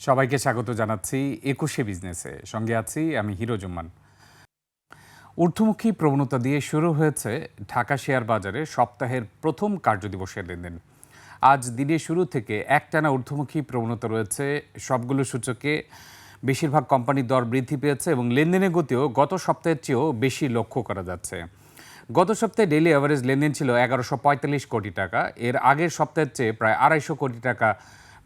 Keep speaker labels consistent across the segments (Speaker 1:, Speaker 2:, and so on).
Speaker 1: সবাইকে স্বাগত জানাচ্ছি একুশে বিজনেসে। সঙ্গে আছি আমি হিরো জুম্মান। ঊর্ধ্বমুখী প্রবণতা দিয়ে শুরু হয়েছে ঢাকা শেয়ার বাজারে সপ্তাহের প্রথম কার্যদিবসের লেনদেন। আজ দিনের শুরু থেকে একটানা ঊর্ধ্বমুখী প্রবণতা রয়েছে। সবগুলো সূচকে বেশিরভাগ কোম্পানির দর বৃদ্ধি পেয়েছে এবং লেনদেনের গতিও গত সপ্তাহের চেয়েও বেশি লক্ষ্য করা যাচ্ছে। গত সপ্তাহে ডেলি অ্যাভারেজ লেনদেন ছিল এগারোশো কোটি টাকা। এর আগের সপ্তাহের চেয়ে প্রায় আড়াইশো কোটি টাকা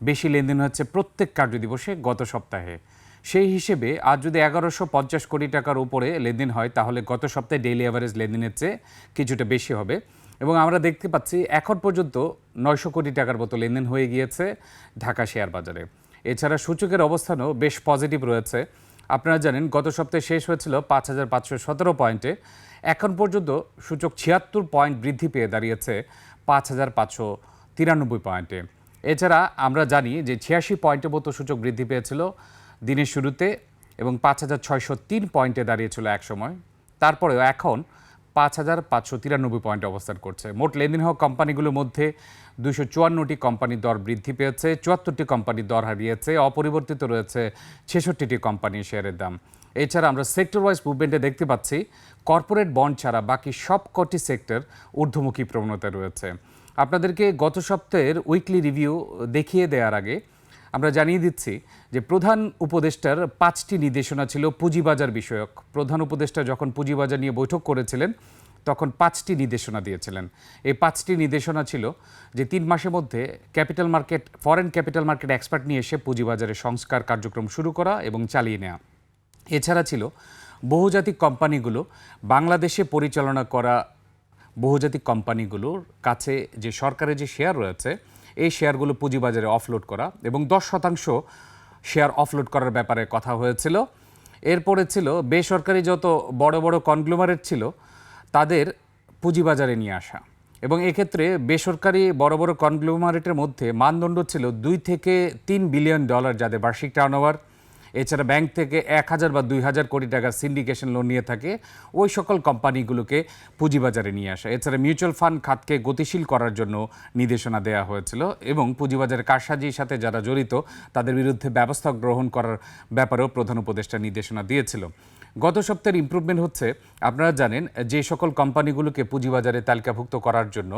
Speaker 1: বেশি লেনদেন হচ্ছে প্রত্যেক কার্যদিবসে গত সপ্তাহে। সেই হিসেবে আজ যদি এগারোশো পঞ্চাশ কোটি টাকার উপরে লেনদেন হয়, তাহলে গত সপ্তাহে ডেইলি অ্যাভারেজ লেনদেনের চেয়ে কিছুটা বেশি হবে। এবং আমরা দেখতে পাচ্ছি এখন পর্যন্ত নয়শো কোটি টাকার মতো লেনদেন হয়ে গিয়েছে ঢাকা শেয়ার বাজারে। এছাড়া সূচকের অবস্থানও বেশ পজিটিভ রয়েছে। আপনারা জানেন, গত সপ্তাহে শেষ হয়েছিল পাঁচ হাজার পাঁচশো সতেরো পয়েন্টে। এখন পর্যন্ত সূচক ছিয়াত্তর পয়েন্ট বৃদ্ধি পেয়ে দাঁড়িয়েছে পাঁচ হাজার পাঁচশো তিরানব্বই পয়েন্টে। এছাড়া আমরা জানি যে ছিয়াশি পয়েন্টের মতো সূচক বৃদ্ধি পেয়েছিল দিনের শুরুতে এবং পাঁচ হাজার ছয়শো তিন পয়েন্টে দাঁড়িয়েছিল এক সময়। তারপরেও এখন পাঁচ হাজার পাঁচশো তিরানব্বই পয়েন্টে অবস্থান করছে। মোট লেনদেন হওয়া কোম্পানিগুলোর মধ্যে দুশো চুয়ান্নটি কোম্পানির দর বৃদ্ধি পেয়েছে, চুয়াত্তরটি কোম্পানির দর হারিয়েছে, অপরিবর্তিত রয়েছে ছেষট্টিটি কোম্পানির শেয়ারের দাম। এছাড়া আমরা সেক্টর ওয়াইজ মুভমেন্টে দেখতে পাচ্ছি, কর্পোরেট বন্ড ছাড়া বাকি সব কটি সেক্টর ঊর্ধ্বমুখী প্রবণতা রয়েছে। আপনাদেরকে গত সপ্তাহের উইকলি রিভিউ দেখিয়ে দেওয়ার আগে আমরা জানিয়ে দিচ্ছি যে প্রধান উপদেষ্টার পাঁচটি নির্দেশনা ছিল পুঁজিবাজার বিষয়ক। প্রধান উপদেষ্টা যখন পুঁজিবাজার নিয়ে বৈঠক করেছিলেন, তখন পাঁচটি নির্দেশনা দিয়েছিলেন। এই পাঁচটি নির্দেশনা ছিল যে তিন মাসের মধ্যে capital market foreign capital market expert নিয়ে এসে পুঁজিবাজারে সংস্কার কার্যক্রম শুরু করা এবং চালিয়ে নেওয়া। এছাড়া ছিল বহুজাতিক কোম্পানিগুলো বাংলাদেশে পরিচালনা করা বহুজাতিক কোম্পানিগুলোর কাছে যে সরকারের যে শেয়ার রয়েছে, এই শেয়ারগুলো পুঁজিবাজারে অফলোড করা এবং দশ শতাংশ শেয়ার অফলোড করার ব্যাপারে কথা হয়েছিল। এরপরে ছিল, বেসরকারি যত বড় বড় কনগ্লোমারেট ছিল, তাদের পুঁজিবাজারে নিয়ে আসা এবং এক্ষেত্রে বেসরকারি বড় বড় কনগ্লোমারেটের মধ্যে মানদণ্ড ছিল দুই থেকে তিন বিলিয়ন ডলার যাদের বার্ষিক টার্নওভার এছাড়া ব্যাংক থেকে এক হাজার বা দুই হাজার কোটি টাকার সিন্ডিকেশন লোন নিয়ে থাকে। ওই সকল কোম্পানিগুলোকে পুঁজিবাজারে নিয়ে আসা। এছাড়া মিউচুয়াল ফান্ড খাতকে গতিশীল করার জন্য নির্দেশনা দেওয়া হয়েছিল এবং পুঁজিবাজারের কারসাজির সাথে যারা জড়িত, তাদের বিরুদ্ধে ব্যবস্থা গ্রহণ করার ব্যাপারেও প্রধান উপদেষ্টা নির্দেশনা দিয়েছিল। গত সপ্তাহের ইমপ্রুভমেন্ট হচ্ছে, আপনারা জানেন, যে সকল কোম্পানিগুলোকে পুঁজিবাজারে তালিকাভুক্ত করার জন্য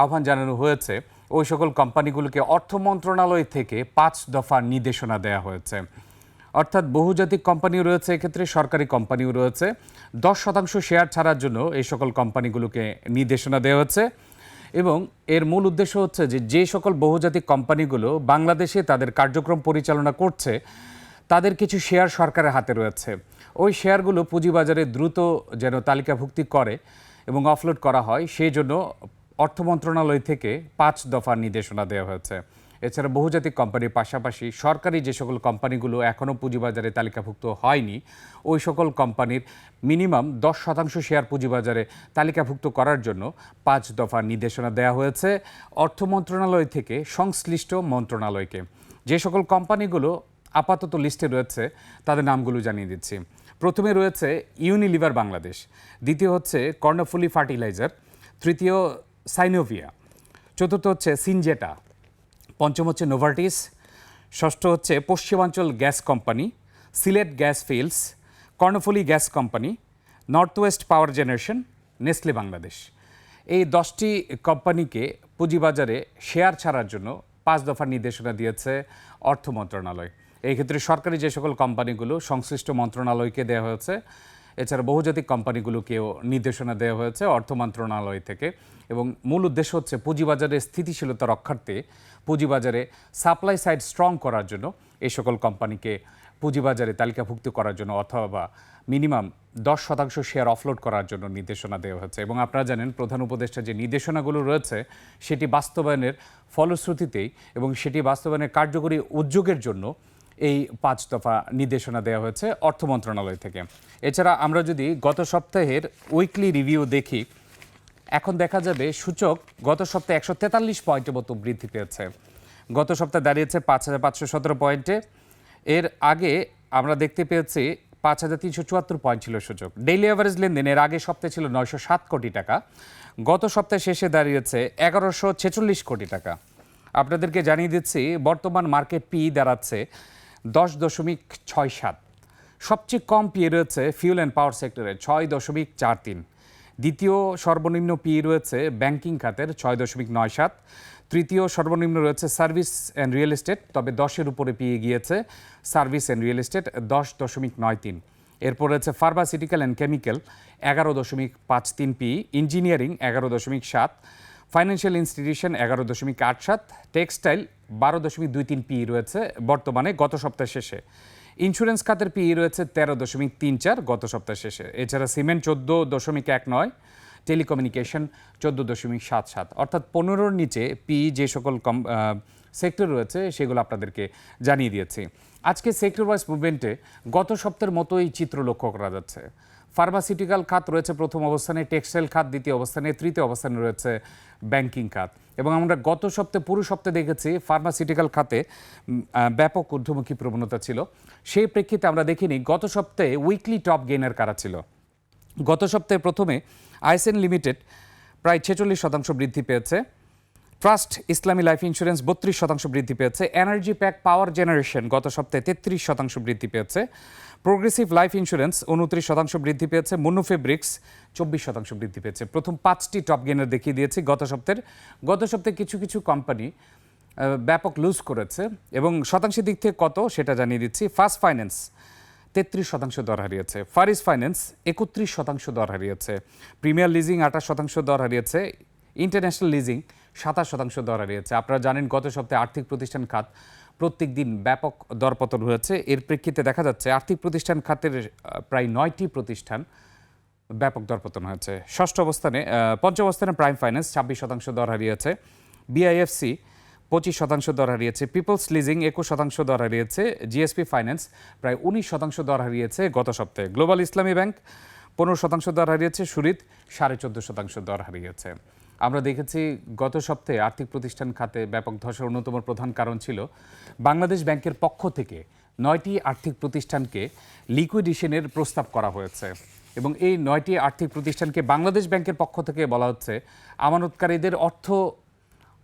Speaker 1: আহ্বান জানানো হয়েছে, ওই সকল কোম্পানিগুলোকে অর্থ মন্ত্রণালয় থেকে পাঁচ দফা নির্দেশনা দেওয়া হয়েছে। অর্থাৎ বহুজাতিক কোম্পানিও রয়েছে, এক্ষেত্রে সরকারি কোম্পানিও রয়েছে। দশ শতাংশ শেয়ার ছাড়ার জন্য এই সকল কোম্পানিগুলোকে নির্দেশনা দেওয়া হচ্ছে এবং এর মূল উদ্দেশ্য হচ্ছে যে যে সকল বহুজাতিক কোম্পানিগুলো বাংলাদেশে তাদের কার্যক্রম পরিচালনা করছে, তাদের কিছু শেয়ার সরকারের হাতে রয়েছে। ওই শেয়ারগুলো পুঁজিবাজারে দ্রুত যেন তালিকাভুক্তি করে এবং অফলোড করা হয়, সেই জন্য অর্থ মন্ত্রণালয় থেকে পাঁচ দফার নির্দেশনা দেওয়া হয়েছে। এছাড়া বহুজাতিক কোম্পানির পাশাপাশি সরকারি যে সকল কোম্পানিগুলো এখনও পুঁজিবাজারে তালিকাভুক্ত হয়নি, ওই সকল কোম্পানির মিনিমাম দশ শতাংশ শেয়ার পুঁজিবাজারে তালিকাভুক্ত করার জন্য পাঁচ দফা নির্দেশনা দেওয়া হয়েছে অর্থ মন্ত্রণালয় থেকে সংশ্লিষ্ট মন্ত্রণালয়কে। যে সকল কোম্পানিগুলো আপাতত লিস্টে রয়েছে, তাদের নামগুলো জানিয়ে দিচ্ছি। প্রথমে রয়েছে ইউনিলিভার বাংলাদেশ, দ্বিতীয় হচ্ছে কর্ণফুলি ফার্টিলাইজার, তৃতীয় সাইনোভিয়া, চতুর্থ হচ্ছে সিনজেটা পঞ্চম হচ্ছে নোভার্টিস ষষ্ঠ হচ্ছে পশ্চিমাঞ্চল gas company, Sylhet gas fields, Karnaphuli gas company, north west power generation, Nestle Bangladesh. এই দশটি কোম্পানিকে পুঁজিবাজারে শেয়ার ছাড়ার জন্য পাঁচ দফার নির্দেশনা দিয়েছে অর্থ মন্ত্রণালয়। এই ক্ষেত্রে সরকারি যে সকল কোম্পানিগুলো সংশ্লিষ্ট মন্ত্রণালয়কে দেওয়া হয়েছে এছাড়া বহুজাতিক কোম্পানিগুলোকেও নির্দেশনা দেওয়া হয়েছে অর্থ মন্ত্রণালয় থেকে। এবং মূল উদ্দেশ্য হচ্ছে পুঁজিবাজারের স্থিতিশীলতা রক্ষার্থে পুঁজিবাজারে সাপ্লাই সাইড স্ট্রং করার জন্য এই সকল কোম্পানিকে পুঁজিবাজারে তালিকাভুক্ত করার জন্য অথবা মিনিমাম দশ শতাংশ শেয়ার অফলোড করার জন্য নির্দেশনা দেওয়া হয়েছে এবং আপনারা জানেন, প্রধান উপদেষ্টা যে নির্দেশনাগুলো রয়েছে, সেটি বাস্তবায়নের ফলশ্রুতিতেই এবং সেটি বাস্তবায়নের কার্যকরী উদ্যোগের জন্য এই পাঁচ দফা নির্দেশনা দেওয়া হয়েছে অর্থ মন্ত্রণালয় থেকে। এছাড়া আমরা যদি গত সপ্তাহের উইকলি রিভিউ দেখি, এখন দেখা যাবে সূচক গত সপ্তাহে একশো তেতাল্লিশ পয়েন্টের মতো বৃদ্ধি পেয়েছে। গত সপ্তাহে দাঁড়িয়েছে পাঁচ হাজার পাঁচশো সতেরো পয়েন্টে এর আগে আমরা দেখতে পেয়েছি পাঁচ হাজার তিনশো চুয়াত্তর পয়েন্ট ছিল সূচক। ডেইলি অ্যাভারেজ লেনদেন এর আগে সপ্তাহে ছিল নয়শো সাত কোটি টাকা। গত সপ্তাহে শেষে দাঁড়িয়েছে এগারোশো ছেচল্লিশ কোটি টাকা। আপনাদেরকে জানিয়ে দিচ্ছি, বর্তমান মার্কেট পি দাঁড়াচ্ছে দশ দশমিক ছয় সাত। সবচেয়ে কম পিএ রয়েছে ফিউল অ্যান্ড পাওয়ার সেক্টরে ছয় দশমিক চার তিন। দ্বিতীয় সর্বনিম্ন পিই রয়েছে ব্যাংকিং খাতের ছয় দশমিক নয় সাত। তৃতীয় সর্বনিম্ন রয়েছে সার্ভিস অ্যান্ড রিয়েল এস্টেট তবে দশের উপরে পিয়ে গিয়েছে সার্ভিস অ্যান্ড রিয়েল এস্টেট দশ দশমিক নয় তিন। এরপর রয়েছে ফার্মাসিউটিক্যাল অ্যান্ড কেমিক্যাল এগারো দশমিক পাঁচ তিন পি ইঞ্জিনিয়ারিং এগারো দশমিক সাত। ফাইন্যান্সিয়াল ইনস্টিটিউশন এগারো দশমিক আট সাত টেক্সটাইল বারো দশমিক দুই তিন পি রয়েছে বর্তমানে গত সপ্তাহ শেষে। ইন্স্যুরেন্স খাতের পি রয়েছে তেরো দশমিক তিন চার গত সপ্তাহ শেষে। এছাড়া সিমেন্ট চোদ্দ দশমিক এক নয়, টেলিকমিউনিকেশন চোদ্দ দশমিক সাত সাত। অর্থাৎ পনেরোর নিচে পি যে সকল কম সেক্টর রয়েছে সেগুলো আপনাদেরকে জানিয়ে দিয়েছি। আজকে সেক্টর ওয়াইজ মুভমেন্টে গত সপ্তাহের মতোই চিত্র লক্ষ্য করা যাচ্ছে। ফার্মাসিউটিক্যাল খাত রয়েছে প্রথম অবস্থানে, টেক্সটাইল খাত দ্বিতীয় অবস্থানে, তৃতীয় অবস্থানে রয়েছে ব্যাংকিং খাত। এবং আমরা গত সপ্তাহে, পুরো সপ্তাহে দেখেছি ফার্মাসিউটিক্যাল খাতে ব্যাপক ঊর্ধ্বমুখী প্রবণতা ছিল। সেই প্রেক্ষিতে আমরা দেখিনি, গত সপ্তাহে উইকলি টপ গেইনার কারা ছিল? গত সপ্তাহে প্রথমে আইসেন লিমিটেড প্রায় ছেচল্লিশ শতাংশ বৃদ্ধি পেয়েছে। ট্রাস্ট ইসলামী লাইফ ইন্স্যুরেন্স বত্রিশ শতাংশ বৃদ্ধি পেয়েছে। এনার্জি প্যাক পাওয়ার জেনারেশন গত সপ্তাহে তেত্রিশ শতাংশ বৃদ্ধি পেয়েছে। প্রোগ্রেসিভ লাইফ ইন্স্যুরেন্স উনত্রিশ শতাংশ বৃদ্ধি পেয়েছে। মুন্নু ফেব্রিক্স চব্বিশ শতাংশ বৃদ্ধি পেয়েছে। প্রথম পাঁচটি টপ গেনার দেখিয়ে দিয়েছি গত সপ্তাহের। গত সপ্তাহে কিছু কিছু কোম্পানি ব্যাপক লুজ করেছে। এবং শতাংশের দিক থেকে কত সেটা জানিয়ে দিচ্ছি। ফার্স্ট ফাইন্যান্স তেত্রিশ শতাংশ দর হারিয়েছে। ফারিস ফাইন্যান্স একত্রিশ শতাংশ দর হারিয়েছে। প্রিমিয়ার লিজিং আঠাশ শতাংশ দর হারিয়েছে। ইন্টারন্যাশনাল লিজিং সাতাশ শতাংশ দর হারিয়েছে আপনারা জানেন, গত সপ্তাহে আর্থিক প্রতিষ্ঠান খাত প্রত্যেক দিন ব্যাপক দরপতন হয়েছে। এর প্রেক্ষিতে দেখা যাচ্ছে, আর্থিক প্রতিষ্ঠান খাতের প্রায় নয়টি প্রতিষ্ঠান ব্যাপক দরপতন হয়েছে। ষষ্ঠ অবস্থানে পঞ্চম অবস্থানে প্রাইম ফাইন্যান্স ছাব্বিশ শতাংশ দর হারিয়েছে। বিআইএফসি পঁচিশ শতাংশ দর হারিয়েছে। পিপলস লিজিং একুশ শতাংশ দর হারিয়েছে। জিএসপি ফাইন্যান্স প্রায় উনিশ শতাংশ দর হারিয়েছে গত সপ্তাহে। গ্লোবাল ইসলামী ব্যাংক পনেরো শতাংশ দর হারিয়েছে। সুরিত সাড়ে চোদ্দ শতাংশ দর হারিয়েছে। আমরা দেখেছি গত সপ্তাহে আর্থিক প্রতিষ্ঠান খাতে ব্যাপক ধসের অন্যতম প্রধান কারণ ছিল বাংলাদেশ ব্যাংকের পক্ষ থেকে নয়টি আর্থিক প্রতিষ্ঠানকে লিকুইডেশনের প্রস্তাব করা হয়েছে। এবং এই নয়টি আর্থিক প্রতিষ্ঠানকে বাংলাদেশ ব্যাংকের পক্ষ থেকে বলা হচ্ছে আমানতকারীদের অর্থ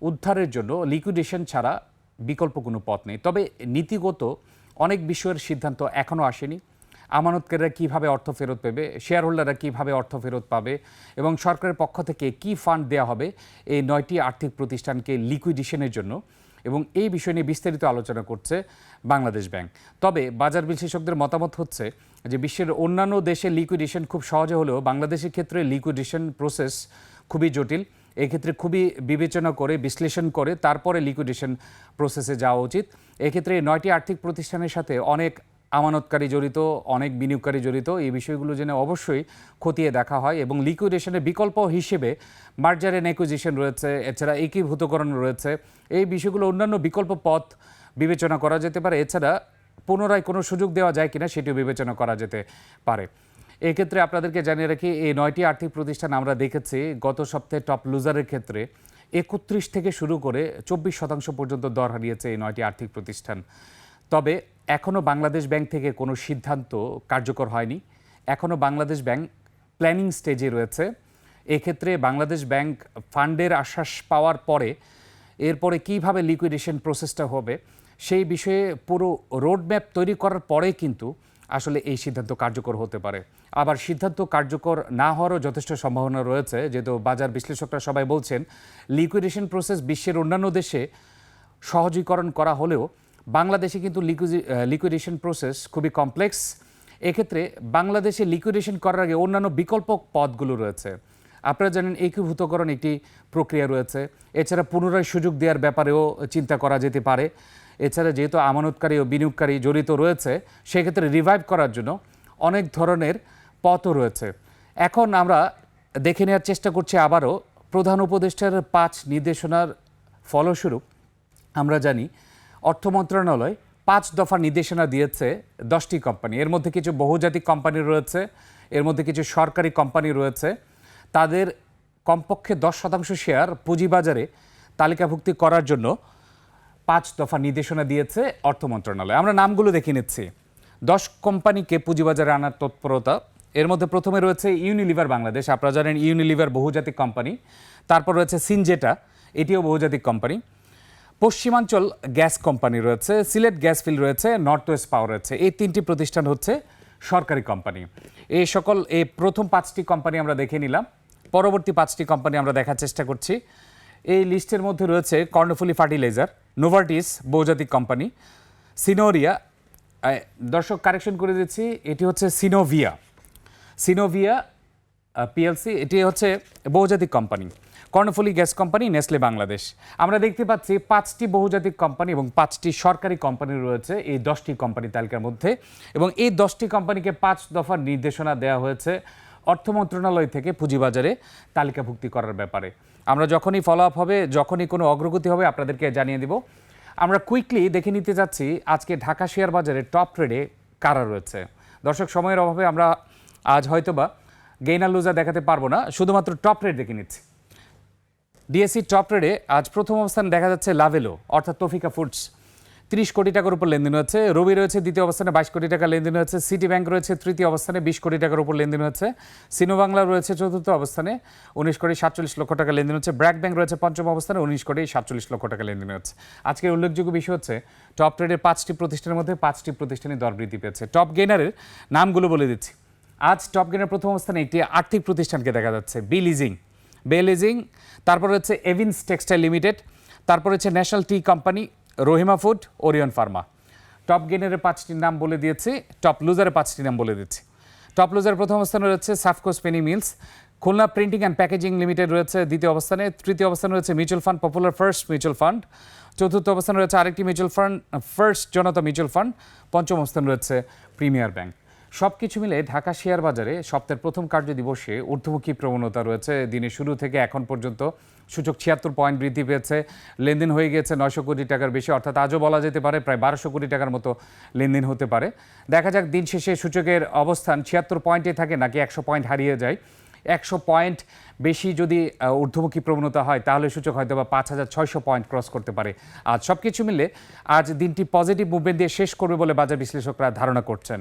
Speaker 1: উদ্ধারের জন্য লিকুইডেশন ছাড়া বিকল্প কোনো পথ নেই। তবে নীতিগত অনেক বিষয়ের সিদ্ধান্ত এখনও আসেনি। আমানতকারীরা কীভাবে অর্থ ফেরত পাবে শেয়ার হোল্ডাররা কীভাবে অর্থ ফেরত পাবে এবং সরকারের পক্ষ থেকে কি ফান্ড দেওয়া হবে, এই নয়টি আর্থিক প্রতিষ্ঠানকে লিকুইডেশনের জন্য এবং এই বিষয় নিয়ে বিস্তারিত আলোচনা করছে বাংলাদেশ ব্যাংক। তবে বাজার বিশ্লেষকদের মতামত হচ্ছে যে বিশ্বের অন্যান্য দেশে লিকুইডেশন খুব সহজে হলেও বাংলাদেশের ক্ষেত্রে লিকুইডেশন প্রসেস খুবই জটিল। এক্ষেত্রে খুবই বিবেচনা করে, বিশ্লেষণ করে তারপরে লিকুইডেশন প্রসেসে যাওয়া উচিত। এক্ষেত্রে নয়টি আর্থিক প্রতিষ্ঠানের সাথে অনেক আমানতকারী জড়িত, অনেক বিনিয়োগকারী জড়িত, এই বিষয়গুলো যেন অবশ্যই খতিয়ে দেখা হয় এবং লিকুইডেশনের বিকল্প হিসেবে মার্জার অ্যান্ড অ্যাকুইজিশন রয়েছে, এছাড়া একীভূতকরণ রয়েছে। এই বিষয়গুলো অন্যান্য বিকল্প পথ বিবেচনা করা যেতে পারে। এছাড়া পুনরায় কোনো সুযোগ দেওয়া যায় কিনা সেটিও বিবেচনা করা যেতে পারে। এক্ষেত্রে আপনাদেরকে জানিয়ে রাখি, এই নয়টি আর্থিক প্রতিষ্ঠান আমরা দেখেছি গত সপ্তাহে টপ লুজারের ক্ষেত্রে একত্রিশ থেকে শুরু করে চব্বিশ শতাংশ পর্যন্ত দর হারিয়েছে এই নয়টি আর্থিক প্রতিষ্ঠান। তবে এখনও বাংলাদেশ ব্যাংক থেকে কোনো সিদ্ধান্ত কার্যকর হয়নি। এখনও বাংলাদেশ ব্যাংক প্ল্যানিং স্টেজে রয়েছে। এক্ষেত্রে বাংলাদেশ ব্যাংক ফান্ডের আশ্বাস পাওয়ার পরে এরপরে কীভাবে লিকুইডেশন প্রসেসটা হবে, সেই বিষয়ে পুরো রোডম্যাপ তৈরি করার পরে কিন্তু আসলে এই সিদ্ধান্ত কার্যকর হতে পারে। আবার সিদ্ধান্ত কার্যকর না হওয়ারও যথেষ্ট সম্ভাবনা রয়েছে। যেহেতু বাজার বিশ্লেষকরা সবাই বলছেন, লিকুইডেশন প্রসেস বিশ্বের অন্যান্য দেশে সহজীকরণ করা হলেও বাংলাদেশে কিন্তু লিকুইডেশন প্রসেস খুবই কমপ্লেক্স এক্ষেত্রে বাংলাদেশে লিকুইডেশন করার আগে অন্যান্য বিকল্প পথগুলো রয়েছে। আপনারা জানেন একীভূতকরণ একটি প্রক্রিয়া রয়েছে। এছাড়া পুনরায় সুযোগ দেওয়ার ব্যাপারেও চিন্তা করা যেতে পারে। এছাড়া যেহেতু আমানতকারী ও বিনিয়োগকারী জড়িত রয়েছে, সেক্ষেত্রে রিভাইভ করার জন্য অনেক ধরনের পথও রয়েছে। এখন আমরা দেখে নেওয়ার চেষ্টা করছি আবারও প্রধান উপদেষ্টার পাঁচ নির্দেশনার ফলস্বরূপ। আমরা জানি অর্থ মন্ত্রণালয় পাঁচ দফা নির্দেশনা দিয়েছে দশটি কোম্পানি এর মধ্যে কিছু বহুজাতিক কোম্পানি রয়েছে, এর মধ্যে কিছু সরকারি কোম্পানি রয়েছে। তাদের কমপক্ষে দশ শতাংশ শেয়ার পুঁজিবাজারে তালিকাভুক্তি করার জন্য পাঁচ দফা নির্দেশনা দিয়েছে অর্থ মন্ত্রণালয়। আমরা নামগুলো দেখে নিচ্ছি। দশ কোম্পানিকে পুঁজিবাজারে আনার তৎপরতা। এর মধ্যে প্রথমে রয়েছে ইউনিলিভার বাংলাদেশ। আপনারা জানেন ইউনিলিভার বহুজাতিক কোম্পানি তারপর রয়েছে সিনজেটা এটিও বহুজাতিক কোম্পানি পশ্চিমাঞ্চল গ্যাস কোম্পানি রয়েছে, সিলেট গ্যাস ফিল রয়েছে, নর্থ ওয়েস্ট পাওয়ার রয়েছে। এই তিনটি প্রতিষ্ঠান হচ্ছে সরকারি কোম্পানি। এই সকল, এই প্রথম পাঁচটি কোম্পানি আমরা দেখে নিলাম। পরবর্তী পাঁচটি কোম্পানি আমরা দেখার চেষ্টা করছি। এই লিস্টের মধ্যে রয়েছে কর্ণফুলি ফার্টিলাইজার নোভার্টিস বহুজাতিক কোম্পানি সিনোরিয়া দর্শক, কারেকশন করে দিচ্ছি, এটি হচ্ছে সিনোভিয়া সিনোভিয়া পিএলসি এটি হচ্ছে বহুজাতিক company. Karnaphuli gas company Nestle Bangladesh. আমরা দেখতে পাচ্ছি পাঁচটি বহুজাতিক কোম্পানি এবং পাঁচটি সরকারি কোম্পানি রয়েছে এই দশটি কোম্পানি তালিকার মধ্যে এবং এই দশটি কোম্পানিকে পাঁচ দফার নির্দেশনা দেওয়া হয়েছে অর্থ মন্ত্রণালয় থেকে পুঁজিবাজারে তালিকাভুক্তি করার ব্যাপারে। আমরা যখনই ফলো আপ হবে, যখনই কোনো অগ্রগতি হবে আপনাদেরকে জানিয়ে দিব। আমরা কুইকলি দেখে নিতে যাচ্ছি আজকে ঢাকা শেয়ার বাজারে টপ ট্রেডে কারা রয়েছে। দর্শক, সময়ের অভাবে আমরা আজ হয়তোবা গেইনার লুজার দেখাতে পারব না, শুধুমাত্র টপ রেট দেখে নিচ্ছি। ডিএসসি টপ ট্রেডে আজ প্রথম অবস্থান দেখা যাচ্ছে লাভেলো অর্থাৎ তফিকা ফুডস তিরিশ কোটি টাকার উপর লেনদেন হচ্ছে রবি রয়েছে দ্বিতীয় অবস্থানে, বাইশ কোটি টাকা লেনদেন হচ্ছে সিটি ব্যাংক রয়েছে তৃতীয় অবস্থানে, বিশ কোটি টাকার উপর লেনদেন হচ্ছে সিনো বাংলা রয়েছে চতুর্থ অবস্থানে, উনিশ কোটি সাতচল্লিশ লক্ষ টাকা লেনদেন হচ্ছে। ব্র্যাক ব্যাংক রয়েছে পঞ্চম অবস্থানে, উনিশ কোটি সাতচল্লিশ লক্ষ টাকা লেনদেন হচ্ছে আজকের উল্লেখযোগ্য বিষয় হচ্ছে টপ ট্রেডের পাঁচটি প্রতিষ্ঠানের মধ্যে পাঁচটি প্রতিষ্ঠানে দর বৃদ্ধি পেয়েছে। টপ গেনারের নামগুলো বলে দিচ্ছি। আজ টপ গেনার প্রথম অবস্থানে একটি আর্থিক প্রতিষ্ঠানকে দেখা যাচ্ছে বি লিজিং বে লিজিং তারপর হচ্ছে এভিন্স টেক্সটাইল লিমিটেড তারপর হচ্ছে national tea company Rahima food Orion pharma top গেনারের পাঁচটি নাম বলে দিয়েছি টপ লুজারের পাঁচটি নাম বলে দিচ্ছি। টপ লুজার প্রথম অবস্থানে রয়েছে Safko spinning mills Khulna printing and packaging limited রয়েছে দ্বিতীয় অবস্থানে। তৃতীয় অবস্থানে রয়েছে mutual fund popular first mutual fund চতুর্থ অবস্থানে রয়েছে আরেকটি mutual fund first Janata mutual fund পঞ্চম অবস্থানে রয়েছে প্রিমিয়ার ব্যাংক সব কিছু মিলে ঢাকা শেয়ার বাজারে সপ্তাহের প্রথম কার্য দিবসে ঊর্ধ্বমুখী প্রবণতা রয়েছে। দিনের শুরু থেকে এখন পর্যন্ত সূচক ছিয়াত্তর পয়েন্ট বৃদ্ধি পেয়েছে। লেনদেন হয়ে গেছে নয়শো কোটি টাকার বেশি, অর্থাৎ আজও বলা যেতে পারে প্রায় বারোশো কোটি টাকার মতো লেনদেন হতে পারে। দেখা যাক দিন শেষে সূচকের অবস্থান ছিয়াত্তর পয়েন্টে থাকে নাকি একশো পয়েন্ট হারিয়ে যায়। একশো পয়েন্ট বেশি যদি ঊর্ধ্বমুখী প্রবণতা হয়, তাহলে সূচক হয়তো বা পাঁচ হাজার ছয়শো পয়েন্ট ক্রস করতে পারে। আজ সব কিছু মিলে আজ দিনটি পজিটিভ মুভমেন্ট দিয়ে শেষ করবে বলে বাজার বিশ্লেষকরা ধারণা করছেন।